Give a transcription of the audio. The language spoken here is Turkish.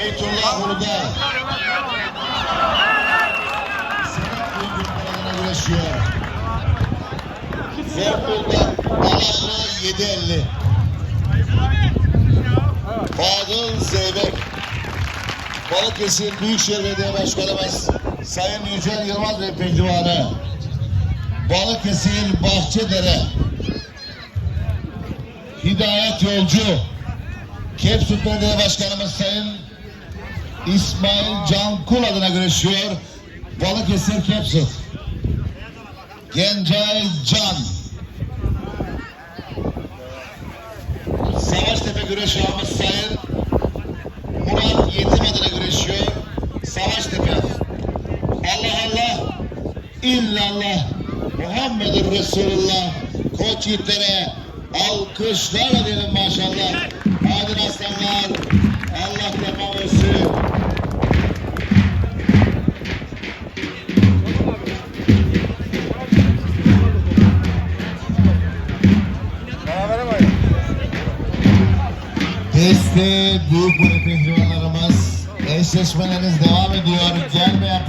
Beytullah Uludağ. Sedat Uygur adına güreşiyor. Zeytullah Alanlı 750. Fadıl Zeybek. Balıkesir Büyükşehir Belediye Başkanımız Sayın Yücel Yılmaz Bey Pehlivanı. Balıkesir Bahçedere. Hidayet Yolcu. Kepsut Belediye Başkanımız Sayın İsmail Cankul adına güreşiyor. Balıkesir Kepsut. Gencay Can. Savaştepe güreş ağamız Sayın Murat Yetim adına güreşiyor. Savaştepe. Allah Allah. İllallah. Muhammedur Resulullah. Koç yiğitlere alkışlarla diyelim maşallah. Hadi aslanlar. Deste büyük pehlivanlarımız. Eşleşmeleriniz devam ediyor. Gelmeyen